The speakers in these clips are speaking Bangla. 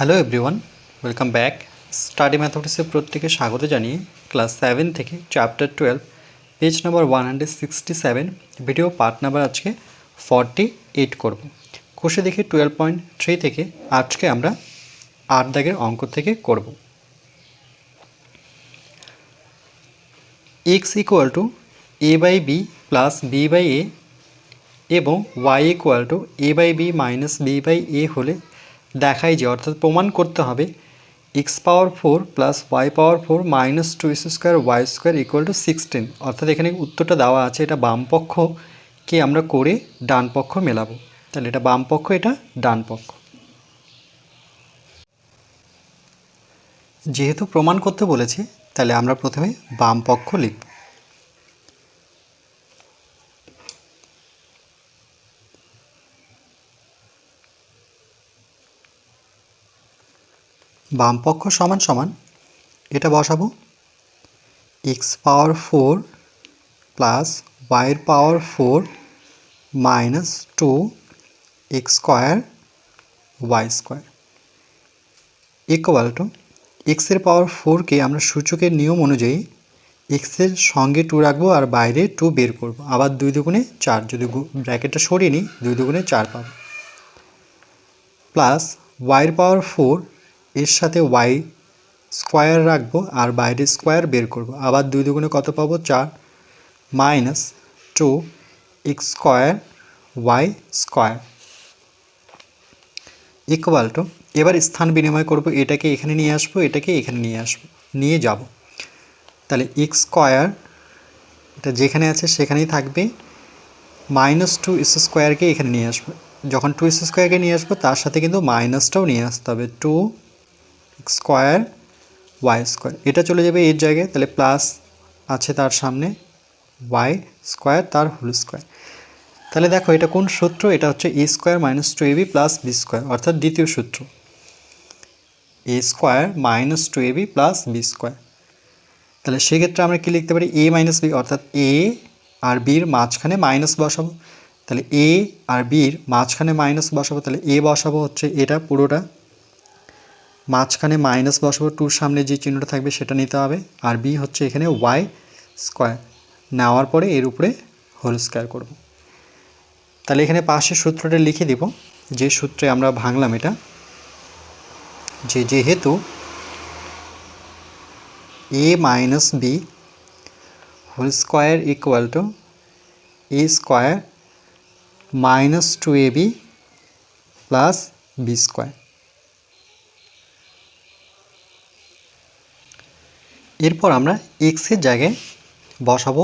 Hello everyone welcome back study ম্যাথমেটিক্সের প্রত্যেকে স্বাগত জানিয়ে ক্লাস সেভেন থেকে chapter twelve page number one hundred sixty seven video part number আজকে ফর্টি এইট করবো কোষে দেখে টুয়েলভ পয়েন্ট থ্রি থেকে আজকে আমরা আট দাগের অঙ্ক থেকে করব x equal to a by b plus b by a এবং y equal to a by b minus b by a হলে দেখাই যে অর্থাৎ প্রমাণ করতে হবে x power four plus y power four minus two x square y square equal to sixteen অর্থাৎ এখানে উত্তরটা দেওয়া আছে এটা বাম পক্ষকে আমরা করে ডান পক্ষ মেলাবো তাহলে এটা বাম পক্ষ এটা ডান পক্ষ যেহেতু প্রমাণ করতে বলেছে তাহলে আমরা প্রথমে বাম পক্ষ লিখব বামপক্ষ সমান সমান এটা বসাবো এক্স পাওয়ার ফোর প্লাস ওয়াইয়ের power four minus two x square y square equal to এক্সের পাওয়ার ফোরকে আমরা সূচকের নিয়ম অনুযায়ী এক্সের সঙ্গে টু রাখবো আর বাইরে টু বের করব আবার দুই দুগুণে চার যদি ব্র্যাকেটটা সরিয়ে নিই দুই দুগুণে চার পাবো প্লাস ওয়াইয়ের পাওয়ার ফোর এর সাথে ওয়াই স্কোয়ার রাখবো আর বাইরে স্কোয়ার বের করব আবার দুই দুগুণে কত পাবো চার minus two x square y square equal to এবার স্থান বিনিময় করব এটাকে এখানে নিয়ে আসবো এটাকে এখানে নিয়ে আসবো নিয়ে যাব তাহলে এক্স স্কোয়ার এটা যেখানে আছে সেখানেই থাকবে মাইনাস টু এস স্কোয়ারকে এখানে নিয়ে আসবো যখন টু এস স্কোয়ারকে নিয়ে আসবো তার সাথে কিন্তু মাইনাসটাও নিয়ে আসতে হবে টু স্কোয়ার ওয়াই স্কোয়ার এটা চলে যাবে এর জায়গায় তাহলে প্লাস আছে তার সামনে ওয়াই স্কোয়ার তার হোল স্কোয়ার তাহলে দেখো এটা কোন সূত্র এটা হচ্ছে a square minus two a b plus b square অর্থাৎ দ্বিতীয় সূত্র a square minus two a b plus b square তাহলে সেক্ষেত্রে আমরা কী লিখতে পারি এ মাইনাস বি অর্থাৎ এ আর বির মাঝখানে মাইনাস বসাবো তাহলে এ আর বির মাঝখানে মাইনাস বসাবো তাহলে এ বসাবো হচ্ছে এটা পুরোটা মাঝখানে মাইনাস বসাবো টুর সামনে যে চিহ্নটা থাকবে সেটা নিতে হবে আর বি হচ্ছে এখানে ওয়াই স্কোয়ার নেওয়ার পরে এর উপরে হোল স্কোয়ার করব তাহলে এখানে পাশে সূত্রটা লিখে দিব যে সূত্রে আমরা ভাঙলাম এটা যে যেহেতু a minus b whole square equal to a square minus two a b plus b square এরপর আমরা এক্সের জায়গায় বসাবো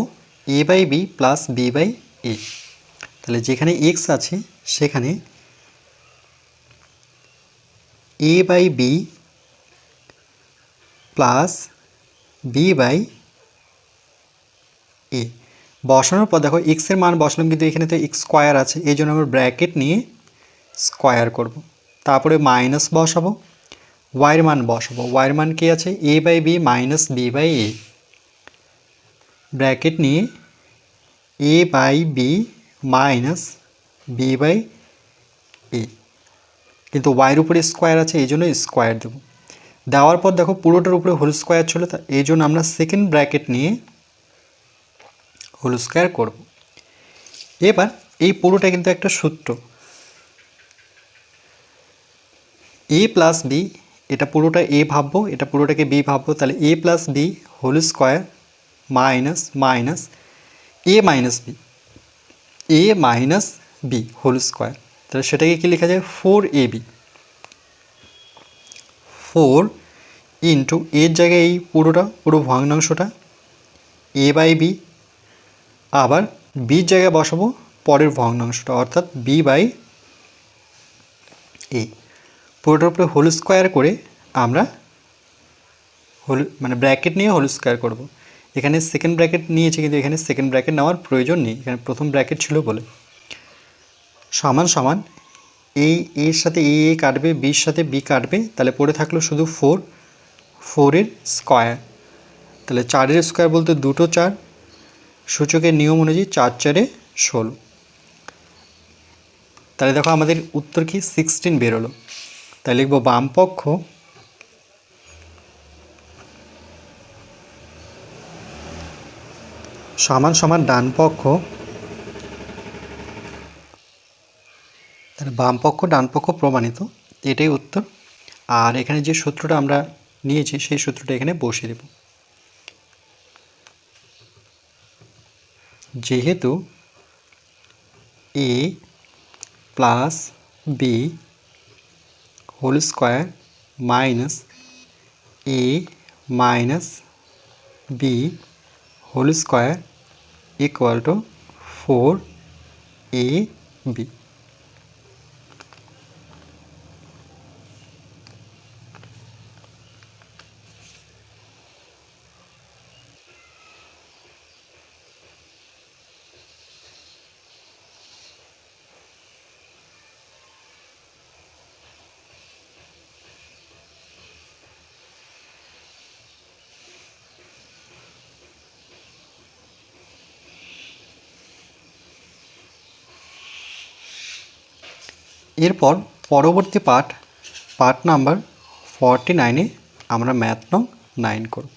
a by b plus b by a তাহলে যেখানে এক্স আছে সেখানে a by b plus b by a বসানোর পর দেখো এক্সের মান বসালাম কিন্তু এখানে তো এক্স স্কোয়ার আছে এই জন্য আমরা ব্র্যাকেট নিয়ে স্কোয়ার করব তারপরে মাইনাস বসাবো ওয়াইয়ের মান বসাবো ওয়াইয়ের মান কী আছে a by b minus b by a bracket নিয়ে a by b minus b by a কিন্তু ওয়াইয়ের উপরে স্কোয়ার আছে এই জন্য স্কোয়ার দেবো দেওয়ার পর দেখো পুরোটার উপরে হোল স্কোয়ার ছিল তা এই জন্য আমরা সেকেন্ড ব্র্যাকেট নিয়ে হোল স্কোয়ার করব এবার এই পুরোটা কিন্তু একটা সূত্র এ প্লাস বি এটা পুরোটা এ ভাববো এটা পুরোটাকে বি ভাববো তাহলে a plus b whole square minus minus a minus b a minus b whole square তাহলে সেটাকে কী লেখা যায় four a b four into এর জায়গায় এই পুরোটা পুরো ভগ্নাংশটা এ বাই বি আবার বির জায়গায় বসাবো পরের ভগ্নাংশটা অর্থাৎ বি বাই এ পুরোটার উপরে হোল স্কোয়ার করে আমরা হোল মানে ব্র্যাকেট নিয়ে হোল স্কোয়ার করব। এখানে সেকেন্ড ব্র্যাকেট নিয়েছে কিন্তু এখানে সেকেন্ড ব্র্যাকেট নেওয়ার প্রয়োজন নেই এখানে প্রথম ব্র্যাকেট ছিল বলে সমান সমান এই এর সাথে এ এ কাটবে বির সাথে বি কাটবে তাহলে পড়ে থাকলো শুধু ফোর ফোরের স্কোয়ার তাহলে চারের স্কোয়ার বলতে দুটো চার সূচকের নিয়ম অনুযায়ী চার চারে ষোলো তাহলে দেখো আমাদের উত্তর কি সিক্সটিন বেরোলো তাই লিখব পক্ষ সমান সমান ডান পক্ষ তাহলে পক্ষ ডান পক্ষ প্রমাণিত এটাই উত্তর আর এখানে যে সূত্রটা আমরা নিয়েছি সেই সূত্রটা এখানে বসিয়ে দেব যেহেতু a plus b whole square minus a minus b whole square equal to 4ab. এরপর পরবর্তী পাঠ পার্ট নাম্বার ফর্টি নাইনে আমরা ম্যাথ নং নাইন করব